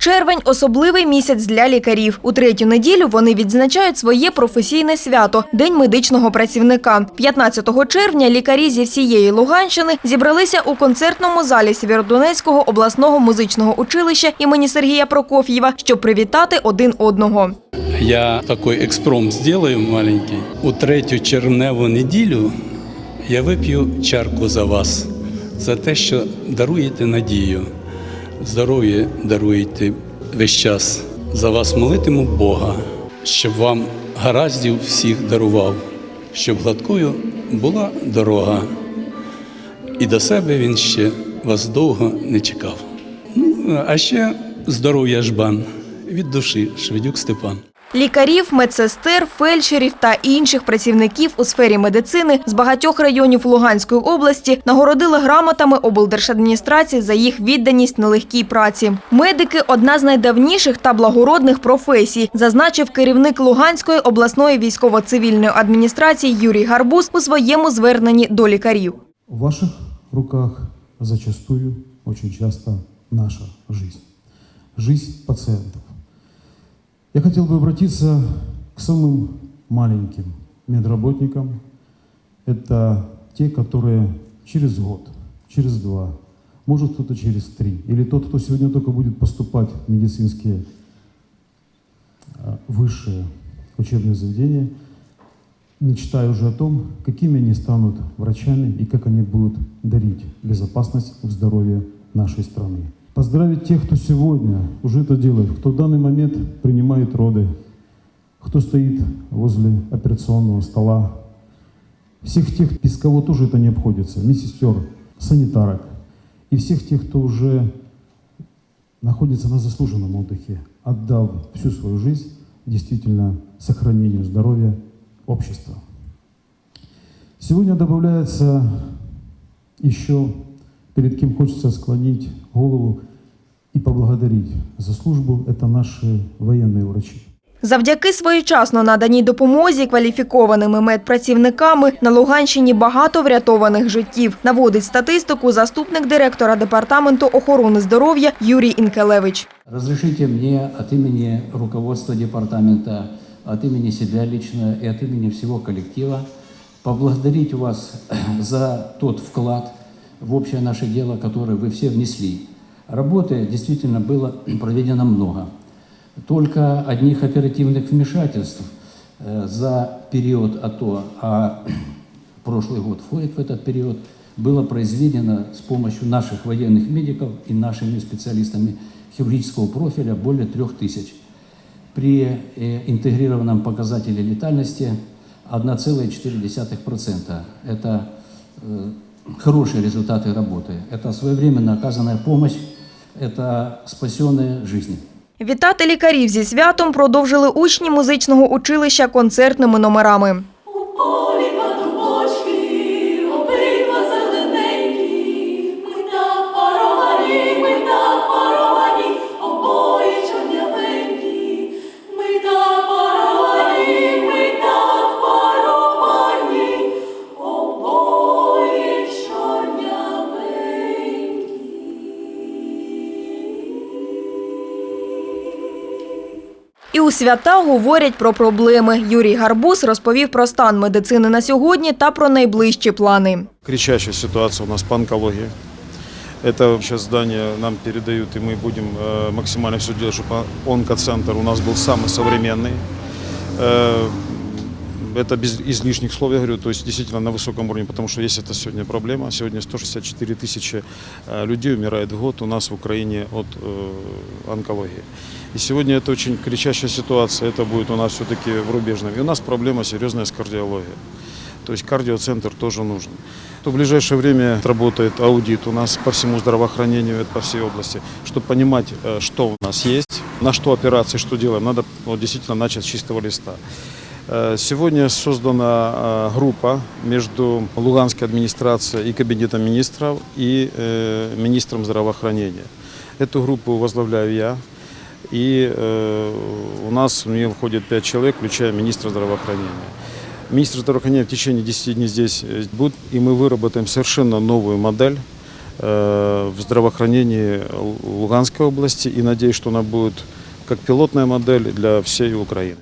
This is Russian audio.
Червень особливий місяць для лікарів. У третю неділю вони відзначають своє професійне свято День медичного працівника. 15 червня лікарі зі всієї Луганщини зібралися у концертному залі Сєвєродонецького обласного музичного училища імені Сергія Прокоф'єва, щоб привітати один одного. Я такий експромт зроблю маленький. У третю червневу неділю я вип'ю чарку за вас, за те, що даруєте надію, здоров'я даруєте весь час. За вас молитиму Бога, щоб вам гараздів всіх дарував, щоб гладкою була дорога. І до себе він ще вас довго не чекав. Ну, а ще здоров'я жбан від душі Шведюк Степан. Лікарів, медсестер, фельдшерів та інших працівників у сфері медицини з багатьох районів Луганської області нагородили грамотами облдержадміністрації за їх відданість нелегкій праці. Медики одна з найдавніших та благородних професій, зазначив керівник Луганської обласної військово-цивільної адміністрації Юрій Гарбуз у своєму зверненні до лікарів. В ваших руках зачастую, очень часто наша жизнь. Жизнь пациентов. Я хотел бы обратиться к самым маленьким медработникам. Это те, которые через год, через два, может кто-то через три, или тот, кто сегодня только будет поступать в медицинские э, высшие учебные заведения, мечтая уже о том, какими они станут врачами и как они будут дарить безопасность в здоровье нашей страны. Поздравить тех, кто сегодня уже это делает, кто в данный момент принимает роды, кто стоит возле операционного стола, всех тех, без кого тоже это не обходится, медсестер, санитарок, и всех тех, кто уже находится на заслуженном отдыхе, отдав всю свою жизнь действительно сохранению здоровья общества. Сегодня добавляется еще, перед кем хочется склонить голову и поблагодарить за службу, это наши военные врачи. Завдяки своєчасно наданій допомозі кваліфікованими медпрацівниками на Луганщині багато врятованих життів, наводить статистику заступник директора департаменту охорони здоров'я Юрій Інкелевич. Разрешите мне от имени руководства департамента, от имени себя лично и от имени всего коллектива поблагодарить вас за тот вклад в общее наше дело, которое вы все внесли. Работы действительно было проведено много. Только одних оперативных вмешательств э, за период АТО, а прошлый год входит в этот период, было произведено с помощью наших военных медиков и нашими специалистами хирургического профиля более трех тысяч. При э, интегрированном показателе летальности 1,4%. Это э, хорошие результаты работы. Это своевременно оказанная помощь, это спасенные жизни. Вітати лікарів зі святом продовжили учні музичного училища концертними номерами. у свята говорять про проблеми. Юрій Гарбуз розповів про стан медицини на сьогодні та про найближчі плани. Кричащая ситуация у нас по онкологии. Это сейчас здание нам передают, и мы будем э, максимально все делать, чтобы онкоцентр у нас был самый современный. Это без излишних слов, я говорю, то есть действительно на высоком уровне, потому что есть это сегодня проблема. Сегодня 164 тысячи э, людей умирает в год у нас в Украине от э, онкологии. И сегодня это очень кричащая ситуация, это будет у нас все-таки в рубежном. И у нас проблема серьезная с кардиологией. То есть кардиоцентр тоже нужен. То в ближайшее время работает аудит у нас по всему здравоохранению, по всей области. Чтобы понимать, э, что у нас есть, на что операции, что делаем, надо вот, действительно начать с чистого листа. Э, Сегодня создана э, группа между Луганской администрацией и Кабинетом министров и э, министром здравоохранения. Эту группу возглавляю я. И у нас в нее входит пять человек, включая министра здравоохранения. Министр здравоохранения в течение 10 дней здесь будет, и мы выработаем совершенно новую модель в здравоохранении Луганской области и надеюсь, что она будет как пилотная модель для всей Украины.